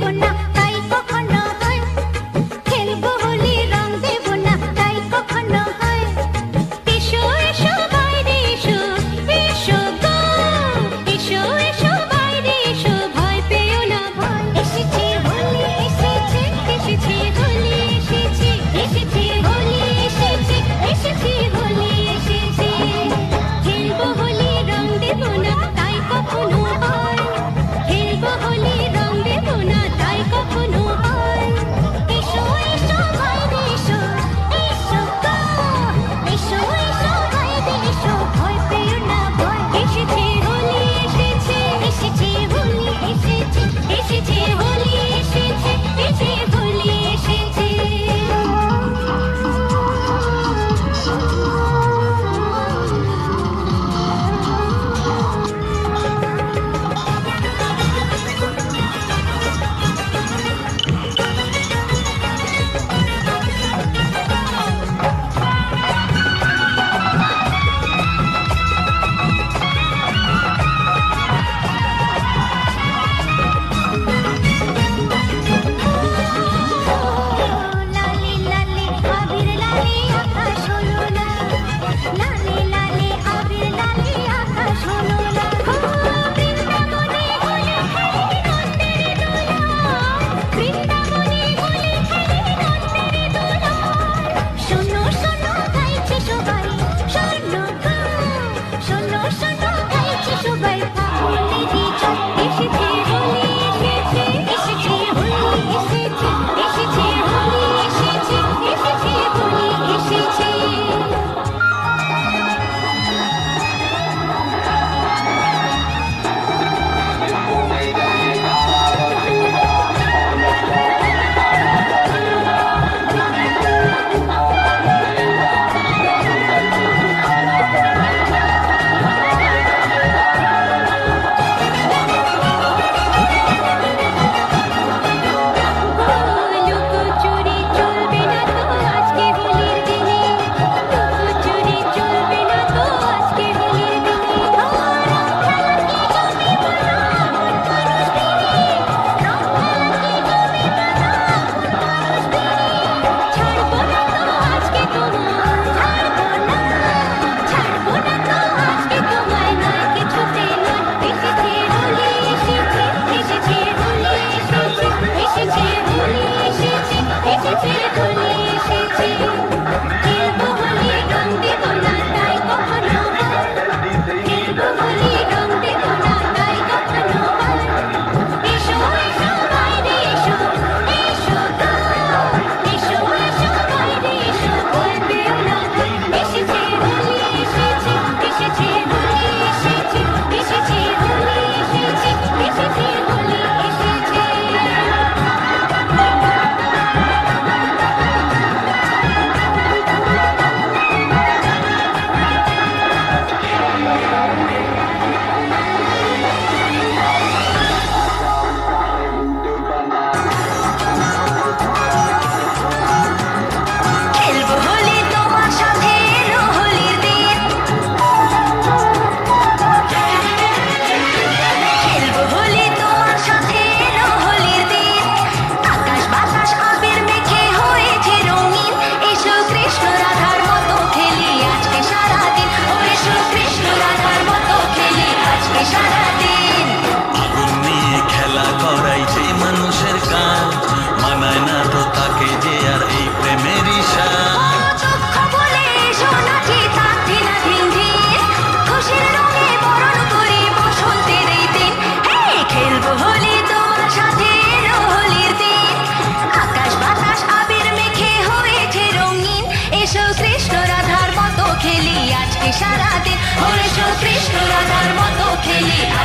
ಕೊನ್ನ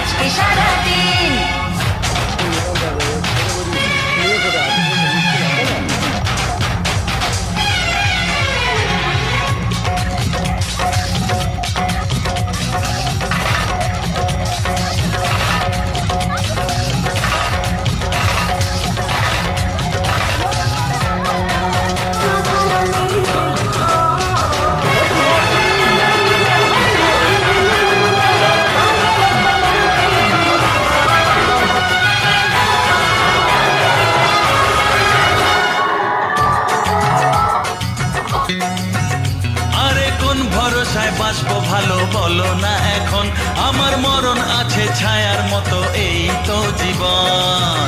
Let's be. অগণিত জীবন?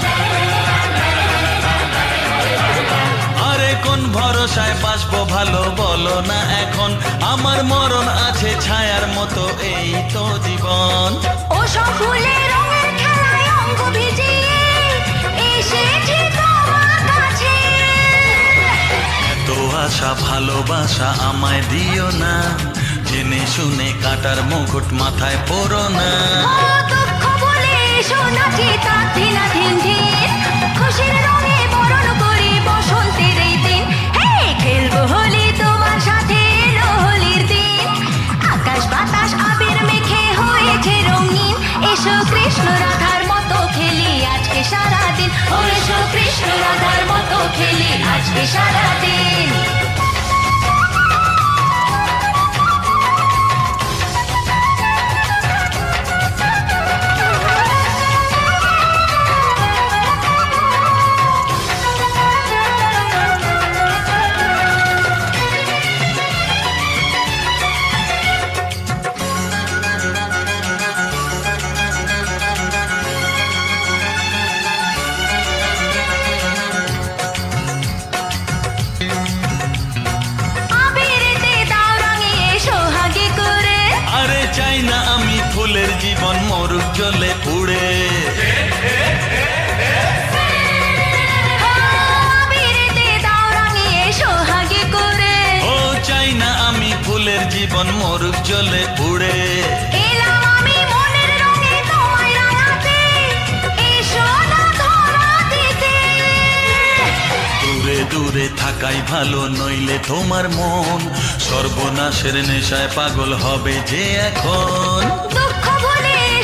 আরে কোন ভরসায় বাসব ভালো বলো না এখন। আমার মরণ আছে ছায়ার মতো এই তো জীবন। ও আশা ভালোবাসা আমায় দিও না। জেনে শুনে কাটার মুকুট মাথায় পড়ো না। এসো নাচি তাঁতি না ধিন ধিন খুশির রঙে বরণ করি বসন্তের এই দিন হে খেলব হোলি তোমার সাথে এলো। হোলির দিন আকাশ বাতাস আবির মেখে হয়েছে রঙিন এসো কৃষ্ণ রাধার মতো খেলি আজকে সারাদিন ও এসো কৃষ্ণ রাধার মতো খেলি আজকে সারা জ্বলে পুড়ে চাই না আমি ফুলের জীবন মরুক জ্বলে পুড়ে। দূরে দূরে থাকাই ভালো নইলে তোমার মন সর্বনাশের নেশায় পাগল হবে যে এখন।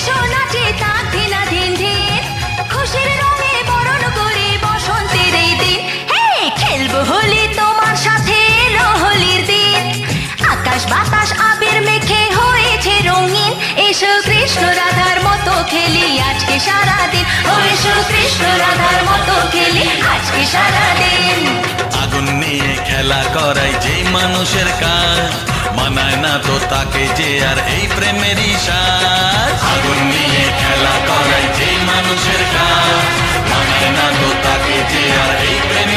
ভুলে নাচে সাথে হোলির দিন। আকাশ বাতাস আবির মেখে হয়েছে রঙিন। এসো কৃষ্ণ রাধার মতো খেলি আজকে সারাদিন। ও কৃষ্ণ রাধার মতো খেলি আজকে সারাদিন। আগুন নিয়ে খেলা করাই যে মানুষের কাজ। তো তাকে যে আর এই প্রেমের ইশার আগুন নিয়ে খেলা করাই যে মানুষের কাজ। মানায় না তো তাকে যে আর এই প্রেমেরই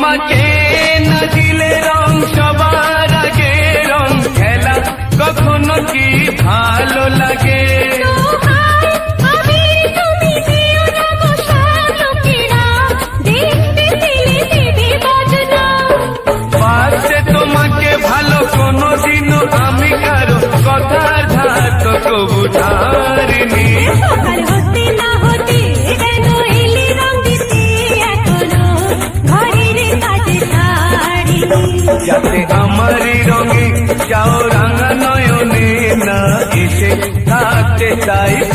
তোমাকে না দিলে রং সবার আগে রং। খেলা কখনো কি ভালো লাগে? ভালো কোনো দিনও আমি কারও কথার ধার তো কবু ধারিনি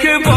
que.